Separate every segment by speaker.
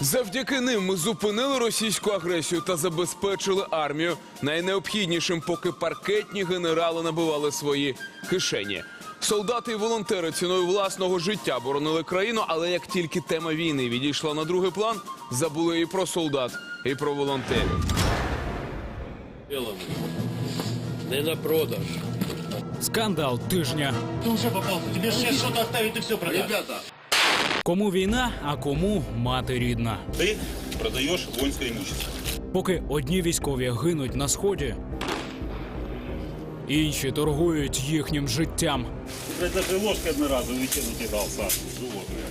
Speaker 1: Завдяки ним ми зупинили російську агресію та забезпечили армію найнеобхіднішим, поки паркетні генерали набивали свої кишені. Солдати і волонтери ціною власного життя боронили країну, але як тільки тема війни відійшла на другий план, забули і про солдат, і про волонтерів.
Speaker 2: Не на продаж.
Speaker 3: Скандал тижня.
Speaker 4: Ты уже попал. Тебе сейчас что-то оставить и все продать.
Speaker 2: Ребята,
Speaker 3: Кому війна, а кому мати рідна.
Speaker 5: ты продаешь воинское имущество.
Speaker 3: Поки одні військові гинуть на сході, інші торгують їхнім життям.
Speaker 5: Блядь, даже ложкой одноразовую выкинуть не дал, Саш. Животное.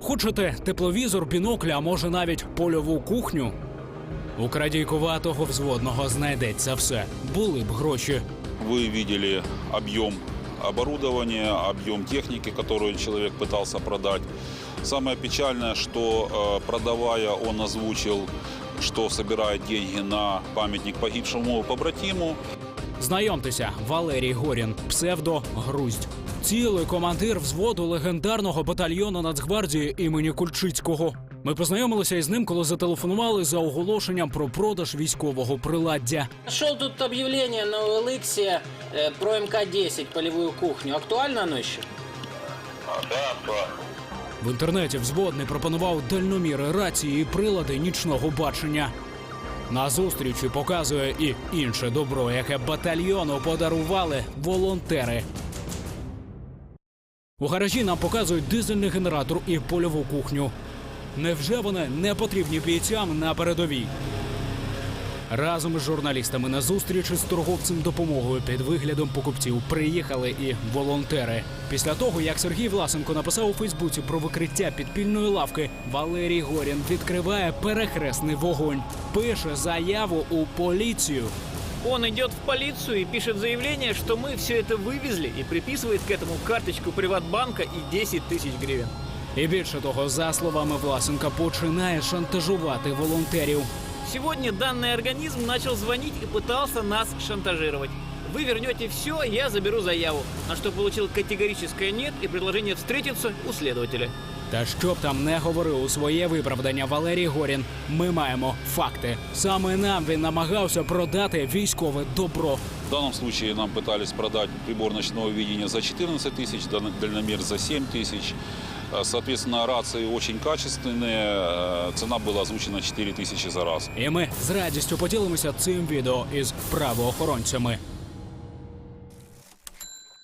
Speaker 3: Хочете тепловізор, бінокль, а може навіть польову кухню? У крадійкуватого взводного знайдеться все. Були б гроші.
Speaker 5: Вы видели объем оборудования, объем техники, которую человек пытался продать. Самое печальное, что э, продавая, он озвучил, что собирает деньги на памятник погибшему побратиму.
Speaker 3: Знайомтеся, Валерій Горін, псевдо Груздь. Цілий командир взводу легендарного батальйону Нацгвардії імені Кульчицького. Ми познайомилися із ним, коли зателефонували за оголошенням про продаж військового приладдя.
Speaker 6: Нашел тут объявление на OLX э, про МК-10, полевую кухню. Актуально оно еще?
Speaker 3: В інтернеті взводний пропонував дальноміри рації і прилади нічного бачення. На зустрічі показує і інше добро, яке батальйону подарували волонтери. У гаражі нам показують дизельний генератор і польову кухню. Невже вони не потрібні бійцям на передовій? Разом із журналістами на зустріч із торговцем допомогою під виглядом покупців приїхали і волонтери. Після того, як Сергій Власенко написав у Фейсбуці про викриття підпільної лавки, Валерій Горін відкриває перехресний вогонь, пише заяву у поліцію.
Speaker 7: Он идет в полицию и пишет заявление, что мы все это вывезли и приписывает к этому карточку Приватбанка и 10 тысяч гривен.
Speaker 3: І більше того, за словами Власенка, починає шантажувати волонтерів.
Speaker 7: Сегодня данный организм начал звонить и пытался нас шантажировать. Вы вернете все, я заберу заяву. На что получил категорическое нет и предложение встретиться у следователя.
Speaker 3: Та що б там не говорив у своє виправдання Валерій Горін, ми маємо факти. Саме нам він намагався продати військове добро.
Speaker 5: В данном случае нам пытались продать прибор ночного видения за 14 тысяч, дан- дальномер за 7 тысяч. Э, Соответственно, рации очень качественные. Э, Цена была озвучена 4 тысячи за раз.
Speaker 3: І ми з радістю поділимося цим відео із правоохоронцями.